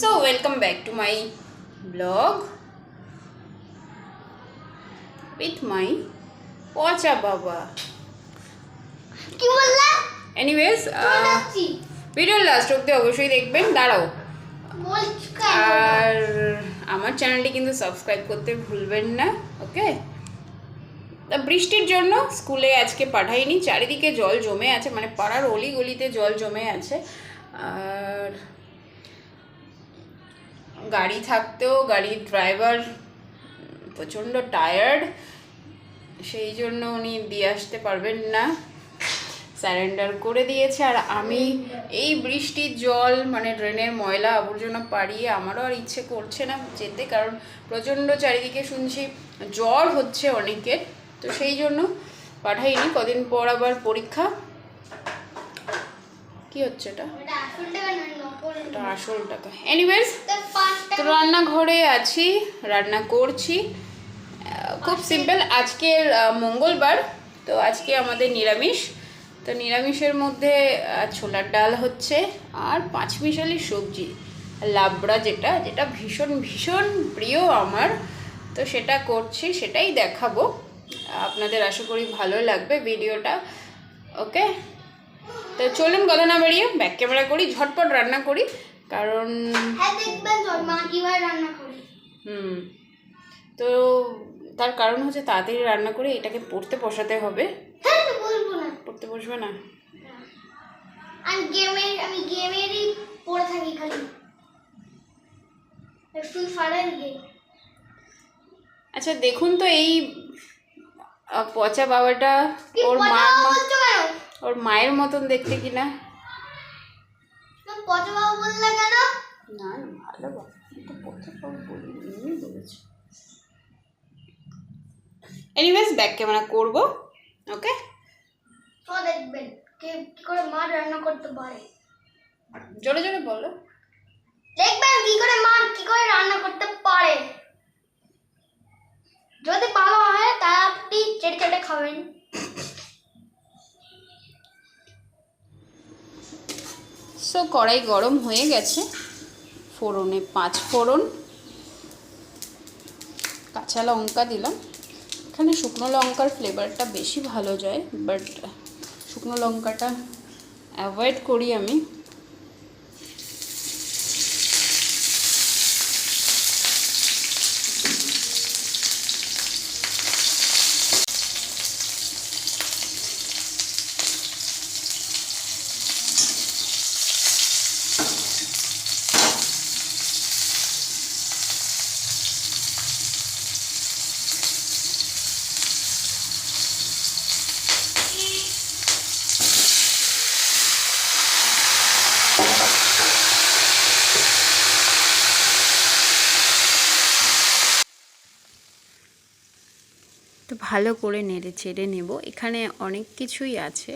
So welcome back to my blog with my পচা বাবা কি বললা এনিওয়েজ ভিডিওর লাস্ট অব্দি অবশ্যই দেখবেন দাঁড়াও। আর আমার চ্যানেলটি কিন্তু সাবস্ক্রাইব করতে ভুলবেন না ওকে বৃষ্টির জন্য স্কুলে আজকে পাঠাইনি চারিদিকে জল জমে আছে মানে পাড়ার অলি গলিতে জল জমে আছে। আর গাড়ি থাকতেও, গাড়ির ড্রাইভার প্রচণ্ড টায়ার্ড সেই জন্য উনি দিয়ে আসতে পারবেন না। স্যারেন্ডার করে দিয়েছে। আর আমি এই বৃষ্টির জল মানে ড্রেনের ময়লা, আবর্জনা পাড়িয়ে আমারও আর ইচ্ছে করছে না যেতে, কারণ প্রচণ্ড চারিদিকে শুনছি জ্বর হচ্ছে অনেকের। তো সেই জন্য পাঠাইনি। কদিন পর আবার পরীক্ষা। কি হচ্ছে এটা? এটা আসল টাকা এনিওয়েজ তো। রান্নাঘরে আছি রান্না করছি। খুব সিম্পল আজকের মঙ্গলবার তো আজকে আমাদের নিরামিষ। তো নিরামিষের মধ্যে ছোলার ডাল হচ্ছে আর পাঁচমিশালি সবজি। লাবড়া যেটা যেটা ভীষণ ভীষণ প্রিয় আমার। তো সেটা করছি সেটাই দেখাবো। আপনাদের আশা করি ভালো লাগবে ভিডিওটা। ওকে তো চলুন কথা না বাড়িয়ে ব্যাক ক্যামেরা করি ঝটপট রান্না করি কারণ হ্যাঁ তো হুম তার কারণ হচ্ছে তাড়াতাড়ি রান্না করে এটাকে পড়তে বসাতে হবে। হ্যাঁ পড়তে বসবে না? আমি গেমের আমি গেমেরই পড়ে থাকি খালি। আচ্ছা দেখুন তো এই পচা বাবাটা ওর মা ওর মায়ের মতন দেখতে কিনা বললে কেন? না ভালো এনিওয়েজ ব্যাক ক্যামেরা করব ওকে তো দেখবেন কে কি করে মা রান্না করতে পারে। জোরে জোরে বলো। দেখবেন কি করে মা কি করে রান্না করতে পারে। যদি বাবা হয় তা আপনি চেটে চেটে খাবেন। সো কড়াই গরম হয়ে গেছে। ফোড়নে পাঁচ ফোড়ন। কাঁচা লঙ্কা দিলাম। এখানে শুকনো লঙ্কার ফ্লেভারটা বেশি ভালো যায়, বাট শুকনো লঙ্কাটা অ্যাভয়েড করি আমি। তো ভালো করে নেড়ে চেড়ে নেব। এখানে অনেক কিছুই আছে।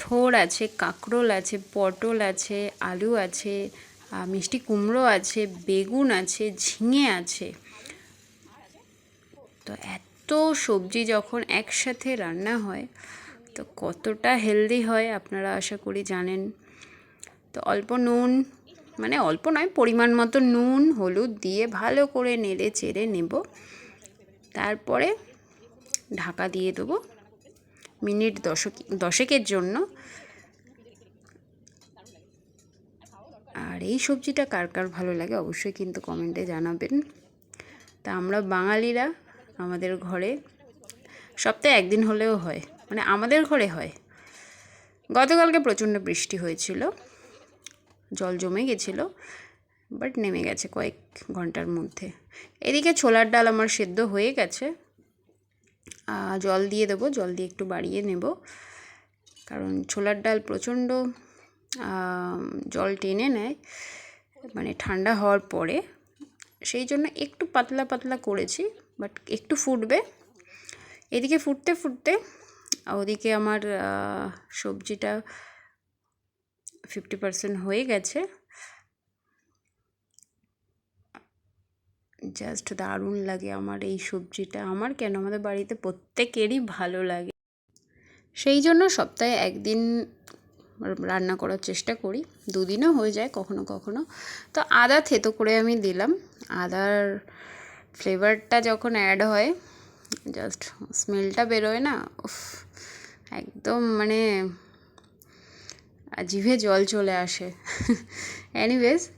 থোর আছে, কাঁকরোল আছে, পটল আছে, আলু আছে মিষ্টি কুমড়ো আছে, বেগুন আছে, ঝিঙে আছে। তো এত সবজি যখন একসাথে রান্না হয়, তো কতটা হেলদি হয় আপনারা আশা করি জানেন। তো অল্প নুন মানে অল্প নয়, পরিমাণ মতো নুন, হলুদ দিয়ে ভালো করে নেড়ে চেড়ে নেব। তারপরে ঢাকা দিয়ে দেবো মিনিট দশক, দশেকের জন্য। আর এই সবজিটা কার কার ভালো লাগে অবশ্যই কিন্তু কমেন্টে জানাবেন। তা আমরা বাঙালিরা আমাদের ঘরে সপ্তাহে একদিন হলেও হয় মানে আমাদের ঘরে হয়। গতকালকে প্রচণ্ড বৃষ্টি হয়েছিল, জল জমে গেছিল বাট নেমে গেছে কয়েক ঘণ্টার মধ্যে। এদিকে ছোলার ডাল আমার সেদ্ধ হয়ে গেছে। জল দিয়ে দেবো, জল দিয়ে একটু বাড়িয়ে নেব। কারণ ছোলার ডাল প্রচণ্ড জল টেনে নেয় মানে ঠান্ডা হওয়ার পরে। সেই জন্য একটু পাতলা পাতলা করেছি, বাট একটু ফুটবে। এদিকে ফুটতে ফুটতে, ওদিকে আমার সবজিটা ফিফটি পার্সেন্ট হয়ে গেছে। জাস্ট দারুণ লাগে আমার এই সবজিটা। আমার কেন? আমাদের বাড়িতে প্রত্যেকেরই ভালো লাগে। সেই জন্য সপ্তাহে একদিন রান্না করার চেষ্টা করি। দুদিনও হয়ে যায় কখনো কখনো। তো আদা থেতো করে আমি দিলাম। আদার ফ্লেভারটা যখন অ্যাড হয় জাস্ট স্মেলটা বেরোয় না, উফ, একদম মানে জিভে জল চলে আসে। এনিওয়েজ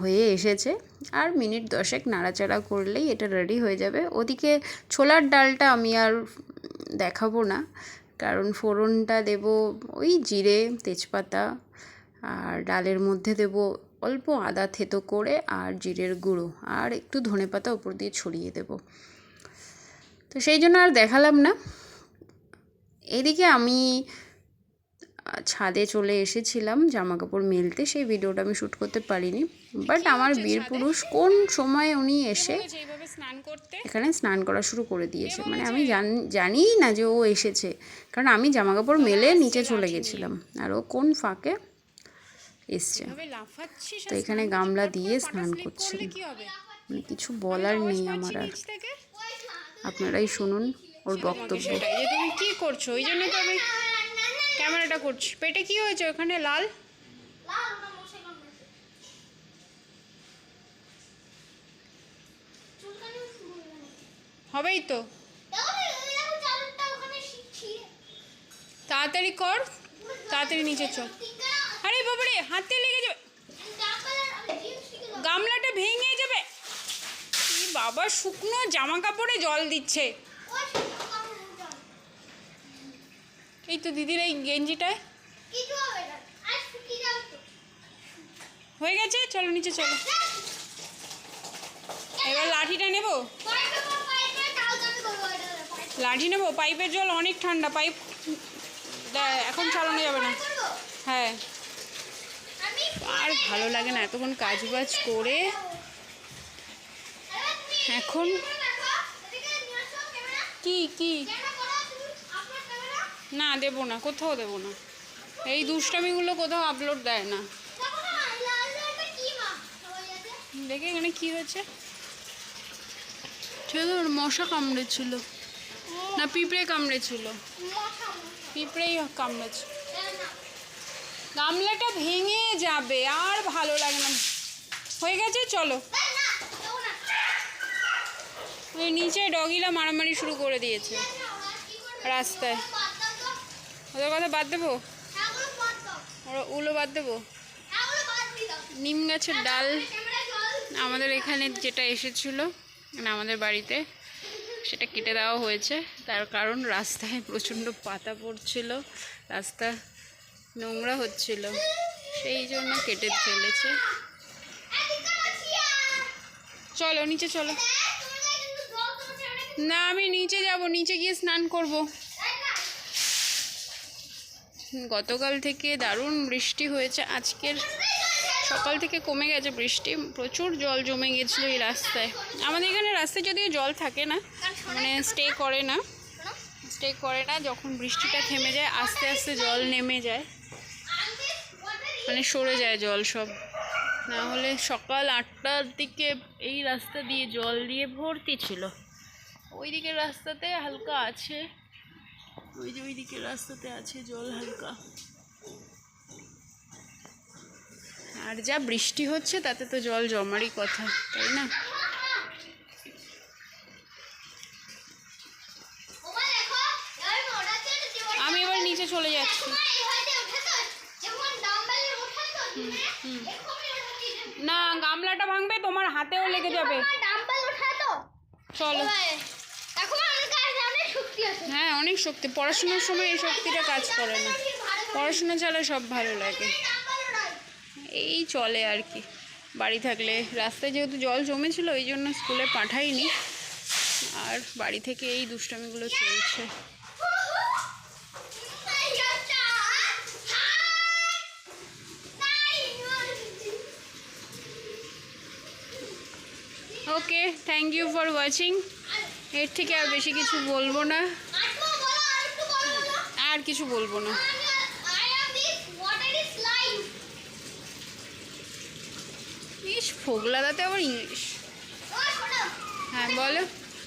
হয়ে এসেছে। আর মিনিট দশেক নাড়াচাড়া করলেই এটা রেডি হয়ে যাবে। ওদিকে ছোলার ডালটা আমি আর দেখাবো না। কারণ ফোড়নটা দেব ওই জিরে, তেজপাতা আর ডালের মধ্যে দেব অল্প আদা থেতো করে আর জিরের গুঁড়ো আর একটু ধনেপাতা উপর দিয়ে ছড়িয়ে দেব। তো সেই জন্য আর দেখালাম না। এদিকে আমি ছাদে চলে এসেছিলাম জামা কাপড় মেলতে সেই ভিডিওটা আমি শ্যুট করতে পারিনি। বাট আমার বীর পুরুষ কোন সময় উনি এসে এখানে স্নান করা শুরু করে দিয়েছে। মানে আমি জানি না যে ও এসেছে। কারণ আমি জামা কাপড় মেলে নিচে চলে গেছিলাম। আর ও কোন ফাঁকে এসছে। তো এখানে গামলা দিয়ে স্নান করছে মানে কিছু বলার নেই আমার আর। আপনারাই শুনুন ওর বক্তব্য। তুমি কি করছ? ওই জন্য তো আমি ক্যামেরাটা করছি। পেটে কি হয়েছে ওখানে, লাল? হবেই তো। তাড়াতাড়ি কর, তাড়াতাড়ি নিচে চল। আরে বাবারে হাতে লেগে যাবে। গামলাটা ভেঙে যাবে। বাবা, শুকনো জামা কাপড়ে জল দিচ্ছে ওই শুকনো কাপড় দাও। এই তো দিদির এই গেঞ্জিটায়। হয়ে গেছে? চলো নিচে চলো। এবার লাঠিটা নেব? লাঠি নেব? পাইপের জল অনেক ঠান্ডা পাইপ এখন চালানো যাবে না। হ্যাঁ। আর ভালো লাগে না এতক্ষণ কাজ বাজ করে। এখন কি কি ক্যামেরা করো তুমি আপনার ক্যামেরা না, দেবো না, কোথাও দেবো না। এই দুষ্টামিগুলো কোথাও আপলোড দেয় না। দেখো এখানে কি হয়েছে। মশা কামড়েছিল। না, পিঁপড়ে কামড়েছিল। পিঁপড়েই কামড়েছে। গামলাটা ভেঙে যাবে, আর ভালো লাগে না। হয়ে গেছে, চলো। ওই নিচে ডগিলা মারামারি শুরু করে দিয়েছে। রাস্তায়। ওদের কথা বাদ দেবো? ওরা উলো বাদ দেবো? নিম গাছের ডাল আমাদের এখানে যেটা এসেছিল মানে আমাদের বাড়িতে, সেটা কেটে দেওয়া হয়েছে। তার কারণ রাস্তায় প্রচণ্ড পাতা পড়ছিল, রাস্তা নোংরা হচ্ছিল, সেই জন্য কেটে ফেলেছে। চলো, নিচে চলো। না, আমি নিচে যাব, নিচে গিয়ে স্নান করব। গতকাল থেকে দারুণ বৃষ্টি হয়েছে। আজকের সকাল থেকে কমে গেছে বৃষ্টি। প্রচুর জল জমে গেছিল এই রাস্তায়। আমাদের এখানে রাস্তায় যদিও জল থাকে না মানে স্টে করে না। স্টে করে না, যখন বৃষ্টিটা থেমে যায়, আস্তে আস্তে জল নেমে যায়। মানে সরে যায় জল সব। না হলে সকাল আটটার দিকে এই রাস্তা দিয়ে জল দিয়ে ভর্তি ছিল। ওই দিকের রাস্তাতে হালকা আছে। ওই যে ওই দিকের রাস্তাতে আছে জল হালকা। আর যা বৃষ্টি হচ্ছে তাতে তো জল জমারই কথা তাই না? আমি এবার নিচে চলে যাচ্ছি। না গামলাটা ভাঙবে তোমার হাতেও লেগে যাবে। চলো। অনেক শক্তি, পড়াশোনার সময় এই শক্তিটা কাজ করে না। পড়াশোনা ছাড়া সব ভালো লাগে। এই চলে আর কি। বাড়ি থাকলে, রাস্তায় যেহেতু জল জমেছিল ওই জন্য স্কুলে পাঠাইনি। আর বাড়ি থেকে এই দুষ্টামিগুলো চলছে। Okay thank you for watching এর থেকে আর বেশি কিছু বলব না। আর কিছু বলব না। ইস, ফোগলাদাতে আবার ইংলিশ। হ্যাঁ বলো।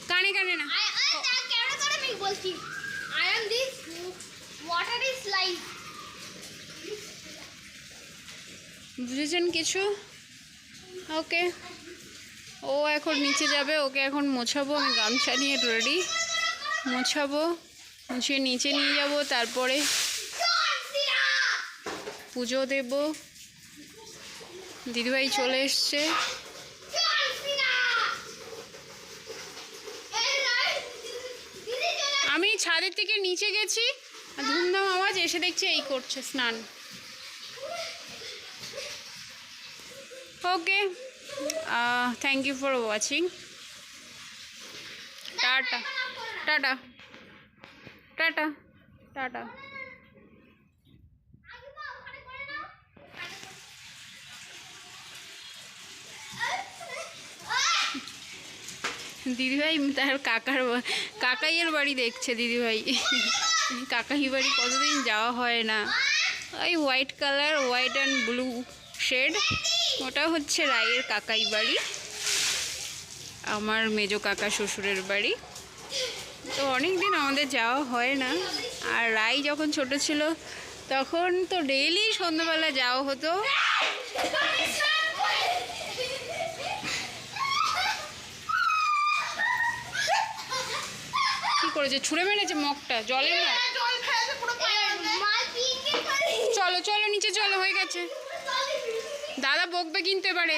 কানে কানে না। বুঝেছেন কিছু? ওকে। ও এখন নিচে যাবে, ওকে এখন মোছাবো, আমি গামছা নিয়ে রেডি মোছাবো। মুছিয়ে নিচে নিয়ে যাব, তারপরে পুজো দেব। দিদিভাই চলে এসছে। আমি ছাদের থেকে নিচে গেছি ধুমধাম আওয়াজ, এসে দেখছি এই করছে স্নান। Okay thank you for watching tata টাটা। টাটা। টাটা। দিদিভাই তার কাকার কাকাইয়ের বাড়ি দেখছে দিদিভাই। কাকাই বাড়ি? কতদিন যাওয়া হয় না। ওই white colour white and blue shade ওটা হচ্ছে রায়ের কাকাই বাড়ি। আমার মেজো কাকা শ্বশুরের বাড়ি। তো অনেক দিন আমাদের যাওয়া হয় না। আর রাই যখন ছোট ছিল, তখন তো ডেইলি সন্ধ্যাবেলা যাওয়া হতো। কি করেছে? ছুঁড়ে মেরেছে মগটা? মগ চলো চলো, নিচে চলো, হয়ে গেছে। দাদা বকবে কিনতে এবারে।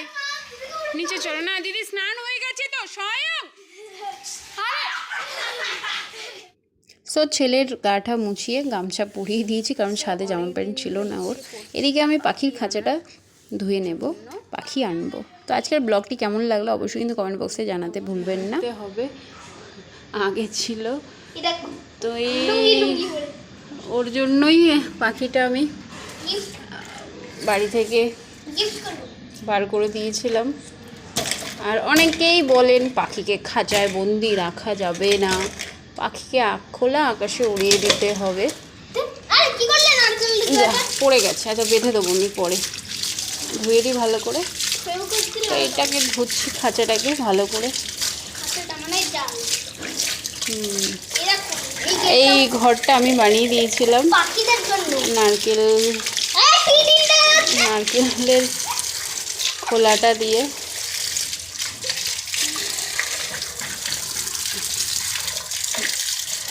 নিচে চলো। না, দিদি, স্নান হয়ে গেছে তো স্বয়ং সো ছেলের গাটা মুছিয়ে গামছা পরিয়ে দিয়েছি কারণ সাদে জামা প্যান্ট ছিল না ওর। এদিকে আমি পাখির খাঁচাটা ধুয়ে নেব পাখি আনব। তো আজকের ব্লগটি কেমন লাগল অবশ্যই কিন্তু কমেন্ট বক্সে জানাতে ভুলবেন না। হবে। আগে ছিল। তো এই ওর জন্যই পাখিটা আমি বাড়ি থেকে বার করে দিয়েছিলাম। আর অনেকেই বলেন পাখিকে খাঁচায় বন্দি রাখা যাবে না। পাখিকে আখ খোলা আকাশে উড়িয়ে দিতে হবে। পড়ে গেছে আচ্ছা বেঁধে দেবো আমি পরে। ধুয়ে দিই ভালো করে। তো এটাকে ধুচ্ছি খাঁচাটাকে ভালো করে। মানে এই ঘরটা আমি বানিয়ে দিয়েছিলাম। নারকেল নারকেলের খোলাটা দিয়ে।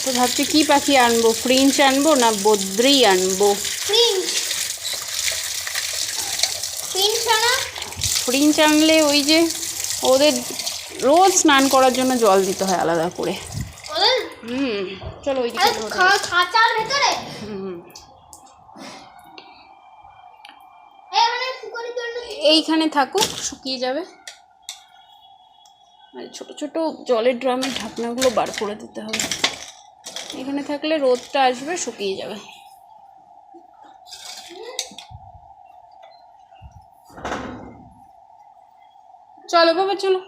তো ভাবছি কি পাখি আনব? ফ্রিঞ্চ আনব না বদ্রি আনব? ফ্রিঞ্চ আনলে ওই যে ওদের রোজ স্নান করার জন্য জল দিতে হয় আলাদা করে। হুম চলো ওই খাঁচার ভেতরে? হুম মানে এইখানে থাকুক শুকিয়ে যাবে। আর ছোট ছোট জলের ড্রামের ঢাকনাগুলো বার করে দিতে হবে। এখানে থাকলে রোদটা আসবে শুকিয়ে যাবে। চলো বাবা চলো।